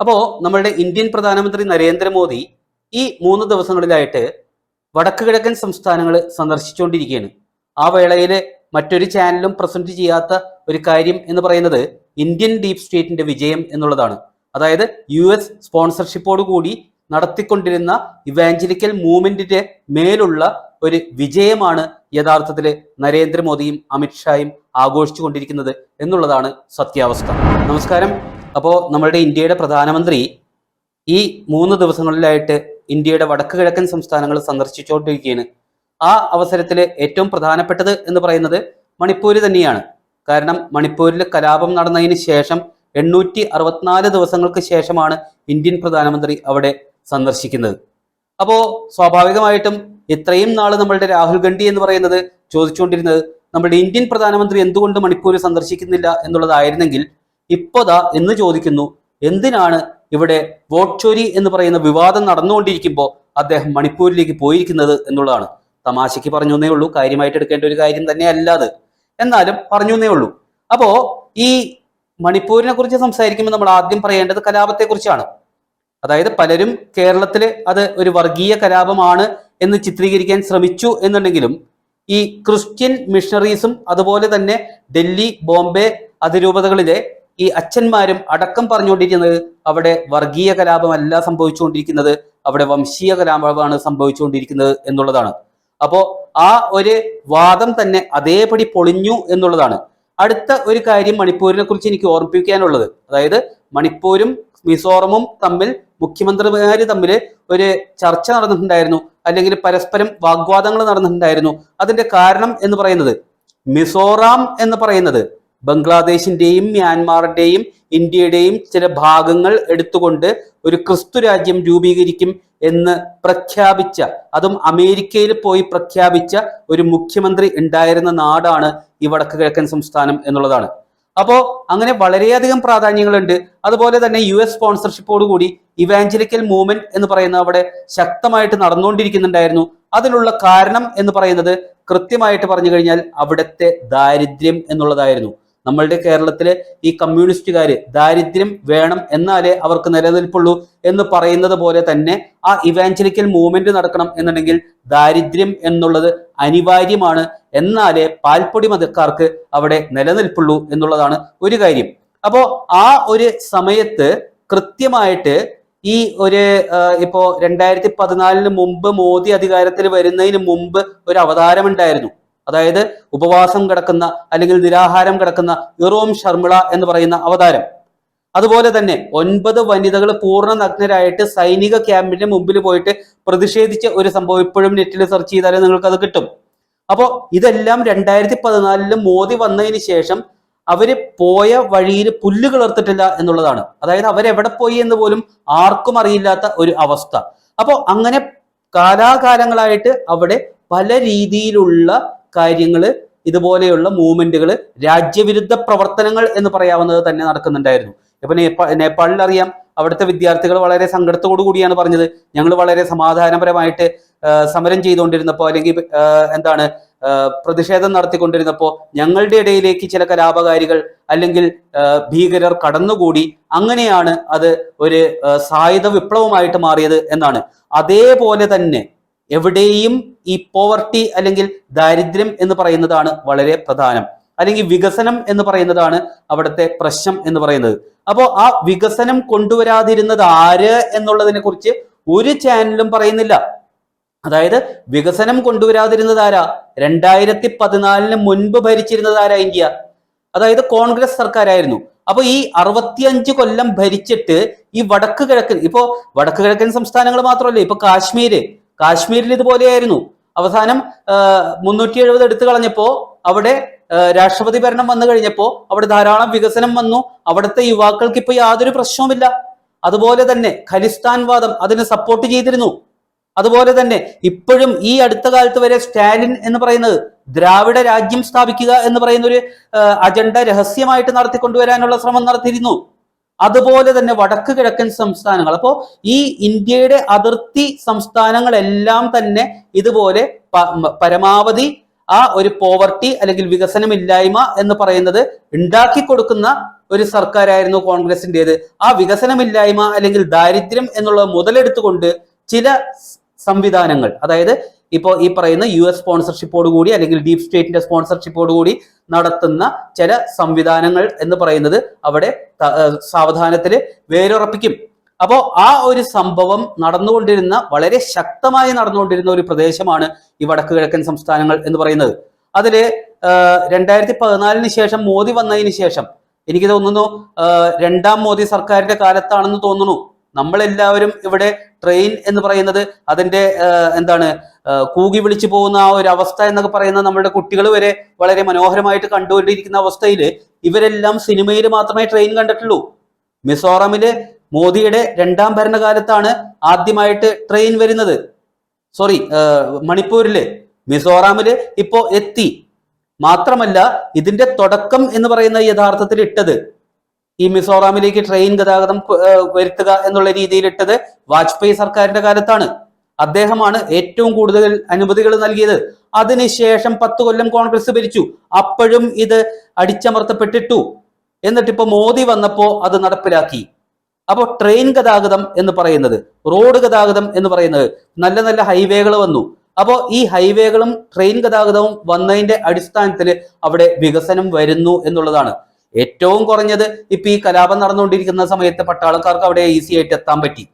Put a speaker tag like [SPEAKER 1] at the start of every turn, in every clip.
[SPEAKER 1] അപ്പോ നമ്മളുടെ ഇന്ത്യൻ പ്രധാനമന്ത്രി നരേന്ദ്രമോദി ഈ മൂന്ന് ദിവസങ്ങളിലായിട്ട് വടക്ക് കിഴക്കൻ സംസ്ഥാനങ്ങൾ സന്ദർശിച്ചുകൊണ്ടിരിക്കുകയാണ്. ആ വേളയിൽ മറ്റൊരു ചാനലും പ്രസന്റ് ചെയ്യാത്ത ഒരു കാര്യം എന്ന് പറയുന്നത് ഇന്ത്യൻ ഡീപ് സ്റ്റേറ്റിന്റെ വിജയം എന്നുള്ളതാണ്. അതായത് യു എസ് സ്പോൺസർഷിപ്പോടുകൂടി നടത്തിക്കൊണ്ടിരുന്ന ഇവാഞ്ചലിക്കൽ മൂവ്മെന്റിന്റെ മേലുള്ള ഒരു വിജയമാണ് യഥാർത്ഥത്തിൽ നരേന്ദ്രമോദിയും അമിത്ഷായും ആഘോഷിച്ചു കൊണ്ടിരിക്കുന്നത് എന്നുള്ളതാണ് സത്യാവസ്ഥ. നമസ്കാരം. അപ്പോൾ നമ്മുടെ ഇന്ത്യയുടെ പ്രധാനമന്ത്രി ഈ മൂന്ന് ദിവസങ്ങളിലായിട്ട് ഇന്ത്യയുടെ വടക്ക് കിഴക്കൻ സംസ്ഥാനങ്ങൾ സന്ദർശിച്ചുകൊണ്ടിരിക്കുകയാണ്. ആ അവസരത്തിൽ ഏറ്റവും പ്രധാനപ്പെട്ടത് എന്ന് പറയുന്നത് മണിപ്പൂര് തന്നെയാണ്. കാരണം മണിപ്പൂരിൽ കലാപം നടന്നതിന് ശേഷം എണ്ണൂറ്റി അറുപത്തിനാല് ദിവസങ്ങൾക്ക് ശേഷമാണ് ഇന്ത്യൻ പ്രധാനമന്ത്രി അവിടെ സന്ദർശിക്കുന്നത്. അപ്പോൾ സ്വാഭാവികമായിട്ടും ഇത്രയും നാൾ നമ്മളുടെ രാഹുൽ ഗാന്ധി എന്ന് പറയുന്നത് ചോദിച്ചുകൊണ്ടിരുന്നത് നമ്മുടെ ഇന്ത്യൻ പ്രധാനമന്ത്രി എന്തുകൊണ്ട് മണിപ്പൂർ സന്ദർശിക്കുന്നില്ല എന്നുള്ളതായിരുന്നെങ്കിൽ ഇപ്പോതാ എന്ന് ചോദിക്കുന്നു എന്തിനാണ് ഇവിടെ വോട്ട് ചോരി എന്ന് പറയുന്ന വിവാദം നടന്നുകൊണ്ടിരിക്കുമ്പോൾ അദ്ദേഹം മണിപ്പൂരിലേക്ക് പോയിരിക്കുന്നത് എന്നുള്ളതാണ്. തമാശയ്ക്ക് പറഞ്ഞു എന്നേ ഉള്ളൂ കാര്യമായിട്ട് എടുക്കേണ്ട ഒരു കാര്യം തന്നെ അല്ലാതെ എന്നാലും പറഞ്ഞു എന്നേ ഉള്ളൂ. അപ്പോ ഈ മണിപ്പൂരിനെ കുറിച്ച് സംസാരിക്കുമ്പോൾ നമ്മൾ ആദ്യം പറയേണ്ടത് കലാപത്തെ കുറിച്ചാണ് അതായത് പലരും കേരളത്തിൽ അത് ഒരു വർഗീയ കലാപമാണ് എന്ന് ചിത്രീകരിക്കാൻ ശ്രമിച്ചു എന്നുണ്ടെങ്കിലും ഈ ക്രിസ്ത്യൻ മിഷണറീസും അതുപോലെ തന്നെ ഡൽഹി ബോംബെ അതിരൂപതകളിലെ ഈ അച്ഛന്മാരും അടക്കം പറഞ്ഞുകൊണ്ടിരിക്കുന്നത് അവിടെ വർഗീയ കലാപമല്ല സംഭവിച്ചുകൊണ്ടിരിക്കുന്നത് അവിടെ വംശീയ കലാപമാണ് സംഭവിച്ചുകൊണ്ടിരിക്കുന്നത് എന്നുള്ളതാണ്. അപ്പോ ആ ഒരു വാദം തന്നെ അതേപടി പൊളിഞ്ഞു എന്നുള്ളതാണ്. അടുത്ത ഒരു കാര്യം മണിപ്പൂരിനെ കുറിച്ച് എനിക്ക് ഓർമ്മിപ്പിക്കാനുള്ളത്. അതായത് മണിപ്പൂരും മിസോറമും തമ്മിൽ മുഖ്യമന്ത്രിമാര് തമ്മിൽ ഒരു ചർച്ച നടന്നിട്ടുണ്ടായിരുന്നു. അല്ലെങ്കിൽ പരസ്പരം വാഗ്വാദങ്ങൾ നടന്നിട്ടുണ്ടായിരുന്നു. അതിന്റെ കാരണം എന്ന് പറയുന്നത് മിസോറാം എന്ന് പറയുന്നത് ബംഗ്ലാദേശിന്റെയും മ്യാൻമാറിന്റെയും ഇന്ത്യയുടെയും ചില ഭാഗങ്ങൾ എടുത്തുകൊണ്ട് ഒരു ക്രിസ്തു രാജ്യം രൂപീകരിക്കും എന്ന് പ്രഖ്യാപിച്ച അതും അമേരിക്കയിൽ പോയി പ്രഖ്യാപിച്ച ഒരു മുഖ്യമന്ത്രി ഉണ്ടായിരുന്ന നാടാണ് ഈ വടക്ക് കിഴക്കൻ സംസ്ഥാനം എന്നുള്ളതാണ്. അപ്പോ അങ്ങനെ വളരെയധികം പ്രാധാന്യങ്ങളുണ്ട്. അതുപോലെ തന്നെ യു എസ് സ്പോൺസർഷിപ്പോട് കൂടി ഇവാഞ്ചലിക്കൽ മൂവ്മെന്റ് എന്ന് പറയുന്ന അവിടെ ശക്തമായിട്ട് നടന്നുകൊണ്ടിരിക്കുന്നുണ്ടായിരുന്നു. അതിനുള്ള കാരണം എന്ന് പറയുന്നത് കൃത്യമായിട്ട് പറഞ്ഞു കഴിഞ്ഞാൽ അവിടുത്തെ ദാരിദ്ര്യം എന്നുള്ളതായിരുന്നു. നമ്മളുടെ കേരളത്തിലെ ഈ കമ്മ്യൂണിസ്റ്റുകാര് ദാരിദ്ര്യം വേണം എന്നാലേ അവർക്ക് നിലനിൽപ്പുള്ളൂ എന്ന് പറയുന്നത് പോലെ തന്നെ ആ ഇവാഞ്ചലിക്കൽ മൂവ്മെന്റ് നടക്കണം എന്നുണ്ടെങ്കിൽ ദാരിദ്ര്യം എന്നുള്ളത് അനിവാര്യമാണ്. എന്നാലേ പാൽപ്പൊടി മതക്കാർക്ക് അവിടെ നിലനിൽപ്പുള്ളൂ എന്നുള്ളതാണ് ഒരു കാര്യം. അപ്പോ ആ ഒരു സമയത്ത് കൃത്യമായിട്ട് ഈ ഒരു ഇപ്പോ രണ്ടായിരത്തി പതിനാലിന് മുമ്പ് മോദി അധികാരത്തിൽ വരുന്നതിന് മുമ്പ് ഒരു അവതാരം ഉണ്ടായിരുന്നു അതായത് ഉപവാസം കിടക്കുന്ന അല്ലെങ്കിൽ നിരാഹാരം കിടക്കുന്ന ഇറോം ശർമിള എന്ന് പറയുന്ന അവതാരം. അതുപോലെ തന്നെ ഒൻപത് വനിതകൾ പൂർണ നഗ്നരായിട്ട് സൈനിക ക്യാമ്പിന്റെ മുമ്പിൽ പോയിട്ട് പ്രതിഷേധിച്ച ഒരു സംഭവം ഇപ്പോഴും നെറ്റിൽ സെർച്ച് ചെയ്താലേ നിങ്ങൾക്ക് അത് കിട്ടും. അപ്പോൾ ഇതെല്ലാം രണ്ടായിരത്തി പതിനാലിൽ മോദി വന്നതിന് ശേഷം അവർ പോയ വഴിയിൽ പുല്ല് കിളർത്തിട്ടില്ല എന്നുള്ളതാണ്. അതായത് അവരെവിടെ പോയി എന്ന് പോലും ആർക്കും അറിയില്ലാത്ത ഒരു അവസ്ഥ. അപ്പോൾ അങ്ങനെ കാലാകാലങ്ങളായിട്ട് അവിടെ പല രീതിയിലുള്ള കാര്യങ്ങൾ ഇതുപോലെയുള്ള മൂവ്മെന്റുകൾ രാജ്യവിരുദ്ധ പ്രവർത്തനങ്ങൾ എന്ന് പറയാവുന്നത് തന്നെ നടക്കുന്നുണ്ടായിരുന്നു. ഇപ്പൊ നേപ്പാ നേപ്പാളിൽ അറിയാം അവിടുത്തെ വിദ്യാർത്ഥികൾ വളരെ സങ്കടത്തോടു കൂടിയാണ് പറഞ്ഞത്. ഞങ്ങൾ വളരെ സമാധാനപരമായിട്ട് സമരം ചെയ്തുകൊണ്ടിരുന്നപ്പോൾ അല്ലെങ്കിൽ എന്താണ് പ്രതിഷേധം നടത്തിക്കൊണ്ടിരുന്നപ്പോൾ ഞങ്ങളുടെ ഇടയിലേക്ക് ചില കലാപകാരികൾ അല്ലെങ്കിൽ ഭീകരർ കടന്നുകൂടി അങ്ങനെയാണ് അത് ഒരു സായുധ വിപ്ലവമായിട്ട് മാറിയത് എന്നാണ്. അതേപോലെ തന്നെ എവിടെയും ഈ പോവർട്ടി അല്ലെങ്കിൽ ദാരിദ്ര്യം എന്ന് പറയുന്നതാണ് വളരെ പ്രധാനം. അല്ലെങ്കിൽ വികസനം എന്ന് പറയുന്നതാണ് അവിടുത്തെ പ്രശ്നം എന്ന് പറയുന്നത്. അപ്പോൾ ആ വികസനം കൊണ്ടുവരാതിരുന്നത് ആര് എന്നുള്ളതിനെ കുറിച്ച് ഒരു ചാനലും പറയുന്നില്ല. അതായത് വികസനം കൊണ്ടുവരാതിരുന്നത് ആരാ? രണ്ടായിരത്തി പതിനാലിന് മുൻപ് ഭരിച്ചിരുന്നത് ആരാ ഇന്ത്യ? അതായത് കോൺഗ്രസ് സർക്കാരായിരുന്നു. അപ്പൊ ഈ അറുപത്തിയഞ്ച് കൊല്ലം ഭരിച്ചിട്ട് ഈ വടക്ക് കിഴക്കൻ ഇപ്പോ വടക്ക് കിഴക്കൻ സംസ്ഥാനങ്ങൾ മാത്രമല്ല ഇപ്പൊ കാശ്മീര്. കാശ്മീരിൽ ഇതുപോലെയായിരുന്നു. അവസാനം മുന്നൂറ്റി എഴുപത് എടുത്തു കളഞ്ഞപ്പോ അവിടെ രാഷ്ട്രപതി ഭരണം വന്നു കഴിഞ്ഞപ്പോ അവിടെ ധാരാളം വികസനം വന്നു. അവിടുത്തെ യുവാക്കൾക്ക് ഇപ്പൊ യാതൊരു പ്രശ്നവുമില്ല. അതുപോലെ തന്നെ ഖലിസ്ഥാൻ വാദം അതിന് സപ്പോർട്ട് ചെയ്തിരുന്നു. അതുപോലെ തന്നെ ഇപ്പോഴും ഈ അടുത്ത കാലത്ത് വരെ സ്റ്റാലിൻ എന്ന് പറയുന്നത് ദ്രാവിഡ രാജ്യം സ്ഥാപിക്കുക എന്ന് പറയുന്ന ഒരു അജണ്ട രഹസ്യമായിട്ട് നടത്തിക്കൊണ്ടുവരാനുള്ള ശ്രമം നടത്തിയിരുന്നു. അതുപോലെ തന്നെ വടക്ക് കിഴക്കൻ സംസ്ഥാനങ്ങൾ. അപ്പോൾ ഈ ഇന്ത്യയുടെ അതിർത്തി സംസ്ഥാനങ്ങളെല്ലാം തന്നെ ഇതുപോലെ പരമാവധി ആ ഒരു പോവർട്ടി അല്ലെങ്കിൽ വികസനമില്ലായ്മ എന്ന് പറയുന്നത് ഉണ്ടാക്കി കൊടുക്കുന്ന ഒരു സർക്കാരായിരുന്നു കോൺഗ്രസിന്റേത് ആ വികസനമില്ലായ്മ അല്ലെങ്കിൽ ദാരിദ്ര്യം എന്നുള്ളത് മുതലെടുത്തുകൊണ്ട് ചില സംവിധാനങ്ങൾ അതായത് ഇപ്പോൾ ഈ പറയുന്ന യു എസ് സ്പോൺസർഷിപ്പോട് കൂടി അല്ലെങ്കിൽ ഡീപ് സ്റ്റേറ്റിന്റെ സ്പോൺസർഷിപ്പോട് കൂടി നടത്തുന്ന ചില സംവിധാനങ്ങൾ എന്ന് പറയുന്നത് അവിടെ സാവധാനത്തിൽ വേരുറപ്പിക്കും. അപ്പോൾ ആ ഒരു സംഭവം നടന്നുകൊണ്ടിരുന്ന വളരെ ശക്തമായി നടന്നുകൊണ്ടിരുന്ന ഒരു പ്രദേശമാണ് ഈ വടക്ക് കിഴക്കൻ സംസ്ഥാനങ്ങൾ എന്ന് പറയുന്നത്. ആഹ് രണ്ടായിരത്തി പതിനാലിന് ശേഷം മോദി വന്നതിന് ശേഷം എനിക്ക് തോന്നുന്നു രണ്ടാം മോദി സർക്കാരിന്റെ കാലത്താണെന്ന് തോന്നുന്നു. നമ്മളെല്ലാവരും ഇവിടെ ട്രെയിൻ എന്ന് പറയുന്നത് അതിന്റെ എന്താണ് കൂകി വിളിച്ചു പോകുന്ന ആ ഒരു അവസ്ഥ എന്നൊക്കെ പറയുന്ന നമ്മുടെ കുട്ടികൾ വരെ വളരെ മനോഹരമായിട്ട് കണ്ടുകൊണ്ടിരിക്കുന്ന അവസ്ഥയിൽ ഇവരെല്ലാം സിനിമയിൽ മാത്രമേ ട്രെയിൻ കണ്ടിട്ടുള്ളൂ. മിസോറാമിൽ മോദിയുടെ രണ്ടാം ഭരണകാലത്താണ് ആദ്യമായിട്ട് ട്രെയിൻ വരുന്നത്. സോറി മണിപ്പൂരിൽ മിസോറാമിൽ ഇപ്പോ എത്തി. മാത്രമല്ല ഇതിന്റെ തുടക്കം എന്ന് പറയുന്ന യഥാർത്ഥത്തിൽ ഇട്ടത് ഈ മിസോറാമിലേക്ക് ട്രെയിൻ ഗതാഗതം വരുത്തുക എന്നുള്ള രീതിയിൽ ഇട്ടത് വാജ്പേയി സർക്കാരിന്റെ കാലത്താണ്. അദ്ദേഹമാണ് ഏറ്റവും കൂടുതൽ അനുമതികൾ നൽകിയത്. അതിനുശേഷം പത്ത് കൊല്ലം കോൺഗ്രസ് ഭരിച്ചു. അപ്പോഴും ഇത് അടിച്ചമർത്തപ്പെട്ടിട്ടു. എന്നിട്ടിപ്പോ മോദി വന്നപ്പോ അത് നടപ്പിലാക്കി. അപ്പോൾ ട്രെയിൻ ഗതാഗതം എന്ന് പറയുന്നത് റോഡ് ഗതാഗതം എന്ന് പറയുന്നത് നല്ല നല്ല ഹൈവേകൾ വന്നു. അപ്പോൾ ഈ ഹൈവേകളും ട്രെയിൻ ഗതാഗതവും വന്നതിന്റെ അടിസ്ഥാനത്തിൽ അവിടെ വികസനം വരുന്നു എന്നുള്ളതാണ്. ഏറ്റവും കുറഞ്ഞത് ഇപ്പൊ ഈ കലാപം നടന്നുകൊണ്ടിരിക്കുന്ന സമയത്ത് പട്ടാളക്കാർക്ക് അവിടെ ഈസി ആയിട്ട് എത്താൻ പറ്റി.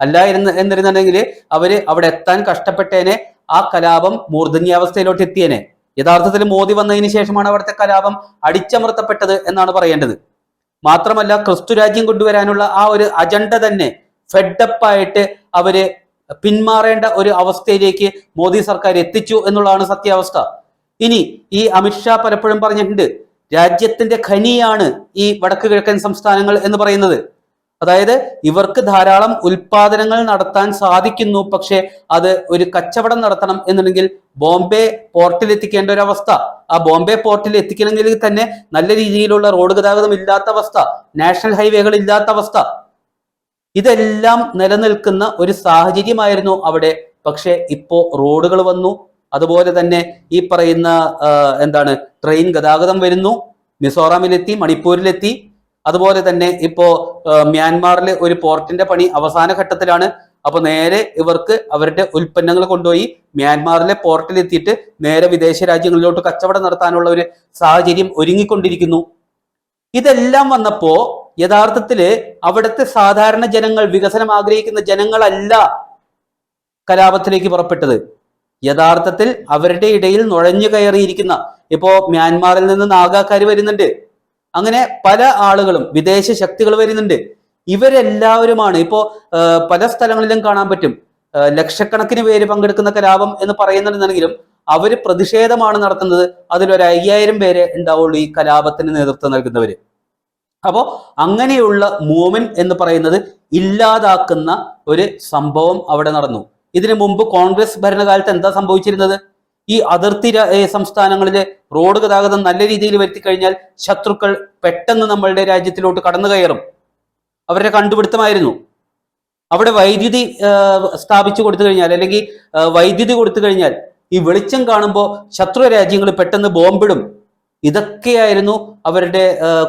[SPEAKER 1] അല്ല എന്ന് എന്നിരുന്നുണ്ടെങ്കിൽ അവർ അവിടെ എത്താൻ കഷ്ടപ്പെട്ടേനെ ആ കലാപം മൂർധന്യാവസ്ഥയിലോട്ട് എത്തിയേനെ യഥാർത്ഥത്തിൽ മോദി വന്നതിന് ശേഷമാണ് അവിടുത്തെ കലാപം അടിച്ചമർത്തപ്പെട്ടത് എന്നാണ് പറയേണ്ടത്. മാത്രമല്ല ക്രിസ്തു രാജ്യം കൊണ്ടുവരാനുള്ള ആ ഒരു അജണ്ട തന്നെ ഫെഡപ്പായിട്ട് അവർ പിന്മാറേണ്ട ഒരു അവസ്ഥയിലേക്ക് മോദി സർക്കാർ എത്തിച്ചു എന്നുള്ളതാണ് സത്യാവസ്ഥ. ഇനി ഈ അമിത്ഷാ പലപ്പോഴും പറഞ്ഞിട്ടുണ്ട് രാജ്യത്തിന്റെ ഖനിയാണ് ഈ വടക്ക് കിഴക്കൻ സംസ്ഥാനങ്ങൾ എന്ന് പറയുന്നത്. അതായത് ഇവർക്ക് ധാരാളം ഉൽപാദനങ്ങൾ നടത്താൻ സാധിക്കുന്നു പക്ഷേ അത് ഒരു കച്ചവടം നടത്തണം എന്നുണ്ടെങ്കിൽ ബോംബെ പോർട്ടിൽ എത്തിക്കേണ്ട ഒരു അവസ്ഥ. ആ ബോംബെ പോർട്ടിൽ എത്തിക്കണമെങ്കിൽ തന്നെ നല്ല രീതിയിലുള്ള റോഡ് ഗതാഗതം ഇല്ലാത്ത അവസ്ഥ നാഷണൽ ഹൈവേകൾ ഇല്ലാത്ത അവസ്ഥ. ഇതെല്ലാം നിലനിൽക്കുന്ന ഒരു സാഹചര്യമായിരുന്നു അവിടെ. പക്ഷെ ഇപ്പോ റോഡുകൾ വന്നു. അതുപോലെ തന്നെ ഈ പറയുന്ന എന്താണ് ട്രെയിൻ ഗതാഗതം വരുന്നു. മിസോറാമിലെത്തി മണിപ്പൂരിലെത്തി. അതുപോലെ തന്നെ ഇപ്പോ മ്യാൻമാറിൽ ഒരു പോർട്ടിന്റെ പണി അവസാന ഘട്ടത്തിലാണ്. അപ്പൊ നേരെ ഇവർക്ക് അവരുടെ ഉൽപ്പന്നങ്ങൾ കൊണ്ടുപോയി മ്യാൻമാറിലെ പോർട്ടിൽ എത്തിയിട്ട് നേരെ വിദേശ രാജ്യങ്ങളിലോട്ട് കച്ചവടം നടത്താനുള്ള ഒരു സാഹചര്യം ഒരുങ്ങിക്കൊണ്ടിരിക്കുന്നു. ഇതെല്ലാം വന്നപ്പോ യഥാർത്ഥത്തിൽ അവിടുത്തെ സാധാരണ ജനങ്ങൾ വികസനം ആഗ്രഹിക്കുന്ന ജനങ്ങളല്ല കലാപത്തിലേക്ക് പുറപ്പെട്ടത്. യഥാർത്ഥത്തിൽ അവരുടെ ഇടയിൽ നുഴഞ്ഞു കയറിയിരിക്കുന്ന ഇപ്പോ മ്യാൻമാറിൽ നിന്ന് നാഗാക്കാർ വരുന്നുണ്ട്. അങ്ങനെ പല ആളുകളും വിദേശ ശക്തികൾ വരുന്നുണ്ട്. ഇവരെല്ലാവരുമാണ് ഇപ്പോ പല സ്ഥലങ്ങളിലും കാണാൻ പറ്റും. ലക്ഷക്കണക്കിന് പേര് പങ്കെടുക്കുന്ന കലാപം എന്ന് പറയുന്നുണ്ടെങ്കിലും അവർ പ്രതിഷേധമാണ് നടത്തുന്നത്. അതിലൊരു അയ്യായിരം പേരെ ഉണ്ടാവുള്ളൂ ഈ കലാപത്തിന് നേതൃത്വം നൽകുന്നവര്. അപ്പോ അങ്ങനെയുള്ള മൂവ്മെന്റ് എന്ന് പറയുന്നത് ഇല്ലാതാക്കുന്ന ഒരു സംഭവം അവിടെ നടന്നു. ഇതിനു മുമ്പ് കോൺഗ്രസ് ഭരണകാലത്ത് എന്താ സംഭവിച്ചിരുന്നത്? ഈ അതിർത്തി സംസ്ഥാനങ്ങളിലെ റോഡ് ഗതാഗതം നല്ല രീതിയിൽ വരുത്തി കഴിഞ്ഞാൽ ശത്രുക്കൾ പെട്ടെന്ന് നമ്മളുടെ രാജ്യത്തിലോട്ട് കടന്നു കയറും അവരുടെ കണ്ടുപിടുത്തമായിരുന്നു. അവിടെ വൈദ്യുതി സ്ഥാപിച്ചു കൊടുത്തു കഴിഞ്ഞാൽ അല്ലെങ്കിൽ വൈദ്യുതി കൊടുത്തു കഴിഞ്ഞാൽ ഈ വെളിച്ചം കാണുമ്പോൾ ശത്രു രാജ്യങ്ങൾ പെട്ടെന്ന് ബോംബിടും. ഇതൊക്കെയായിരുന്നു അവരുടെ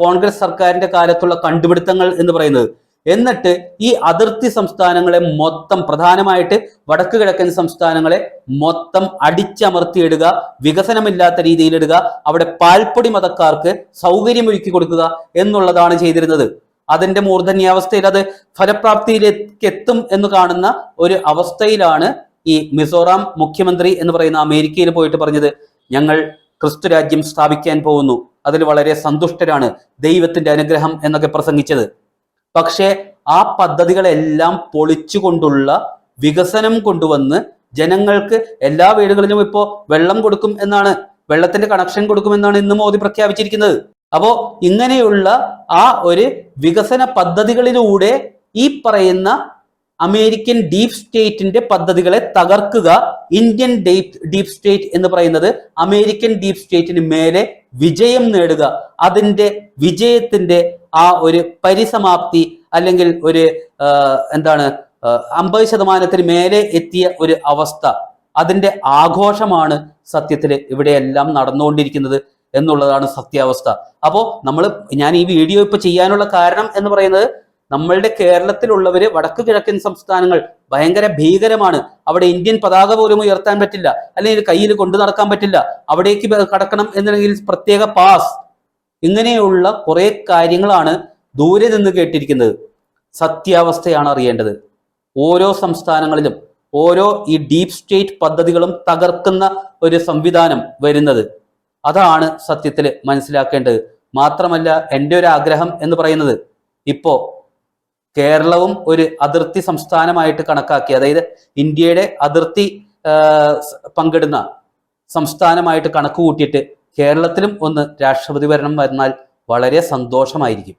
[SPEAKER 1] കോൺഗ്രസ് സർക്കാരിന്റെ കാലത്തുള്ള കണ്ടുപിടുത്തങ്ങൾ എന്ന് പറയുന്നത്. എന്നിട്ട് ഈ അതിർത്തി സംസ്ഥാനങ്ങളെ മൊത്തം പ്രധാനമായിട്ട് വടക്ക് കിഴക്കൻ സംസ്ഥാനങ്ങളെ മൊത്തം അടിച്ചമർത്തിയിടുക വികസനമില്ലാത്ത രീതിയിലിടുക അവിടെ പാൽപ്പൊടി മതക്കാർക്ക് സൗകര്യമൊരുക്കി കൊടുക്കുക എന്നുള്ളതാണ് ചെയ്തിരുന്നത്. അതിന്റെ മൂർധന്യാവസ്ഥയിൽ അത് ഫലപ്രാപ്തിയിലേക്ക് എത്തും എന്ന് കാണുന്ന ഒരു അവസ്ഥയിലാണ് ഈ മിസോറാം മുഖ്യമന്ത്രി എന്ന് പറയുന്ന അമേരിക്കയിൽ പോയിട്ട് പറഞ്ഞത്. ഞങ്ങൾ ക്രിസ്തു രാജ്യം സ്ഥാപിക്കാൻ പോകുന്നു. അതിൽ വളരെ സന്തുഷ്ടരാണ് ദൈവത്തിന്റെ അനുഗ്രഹം എന്നൊക്കെ പ്രസംഗിച്ചത്. പക്ഷേ ആ പദ്ധതികളെല്ലാം പൊളിച്ചുകൊണ്ടുള്ള വികസനം കൊണ്ടുവന്ന് ജനങ്ങൾക്ക് എല്ലാ വീടുകളിലും ഇപ്പോ വെള്ളം കൊടുക്കും എന്നാണ് വെള്ളത്തിന്റെ കണക്ഷൻ കൊടുക്കുമെന്നാണ് ഇന്ന് മോദി പ്രഖ്യാപിച്ചിരിക്കുന്നത്. അപ്പോ ഇങ്ങനെയുള്ള ആ ഒരു വികസന പദ്ധതികളിലൂടെ ഈ പറയുന്ന അമേരിക്കൻ ഡീപ് സ്റ്റേറ്റിന്റെ പദ്ധതികളെ തകർക്കുക ഇന്ത്യൻ ഡീപ് ഡീപ് സ്റ്റേറ്റ് എന്ന് പറയുന്നത് അമേരിക്കൻ ഡീപ് സ്റ്റേറ്റിന് മേലെ വിജയം നേടുക അതിന്റെ വിജയത്തിന്റെ ആ ഒരു പരിസമാപ്തി അല്ലെങ്കിൽ ഒരു എന്താണ് അമ്പത് ശതമാനത്തിന് മേലെ എത്തിയ ഒരു അവസ്ഥ അതിന്റെ ആഘോഷമാണ് സത്യത്തിൽ ഇവിടെയെല്ലാം നടന്നുകൊണ്ടിരിക്കുന്നത് എന്നുള്ളതാണ് സത്യാവസ്ഥ. അപ്പോൾ നമ്മൾ ഞാൻ ഈ വീഡിയോ ഇപ്പൊ ചെയ്യാനുള്ള കാരണം എന്ന് പറയുന്നത് നമ്മളുടെ കേരളത്തിലുള്ളവര് വടക്ക് കിഴക്കൻ സംസ്ഥാനങ്ങൾ ഭയങ്കര ഭീകരമാണ്. അവിടെ ഇന്ത്യൻ പതാക പോലും ഉയർത്താൻ പറ്റില്ല. അല്ലെങ്കിൽ കയ്യിൽ കൊണ്ടു നടക്കാൻ പറ്റില്ല. അവിടേക്ക് കടക്കണം എന്നുണ്ടെങ്കിൽ പ്രത്യേക പാസ്. ഇങ്ങനെയുള്ള കുറെ കാര്യങ്ങളാണ് ദൂരെ നിന്ന് കേട്ടിരിക്കുന്നത്. സത്യാവസ്ഥയാണ് അറിയേണ്ടത്. ഓരോ സംസ്ഥാനങ്ങളിലും ഓരോ ഈ ഡീപ് സ്റ്റേറ്റ് പദ്ധതികളും തകർക്കുന്ന ഒരു സംവിധാനം വരുന്നത്. അതാണ് സത്യത്തിൽ മനസ്സിലാക്കേണ്ടത്. മാത്രമല്ല എന്റെ ഒരു ആഗ്രഹം എന്ന് പറയുന്നത് ഇപ്പോ കേരളവും ഒരു അതിർത്തി സംസ്ഥാനമായിട്ട് കണക്കാക്കി അതായത് ഇന്ത്യയുടെ അതിർത്തി പങ്കിടുന്ന സംസ്ഥാനമായിട്ട് കണക്ക് കൂട്ടിയിട്ട് കേരളത്തിലും ഒന്ന് രാഷ്ട്രപതി ഭരണം വന്നാൽ വളരെ സന്തോഷമായിരിക്കും.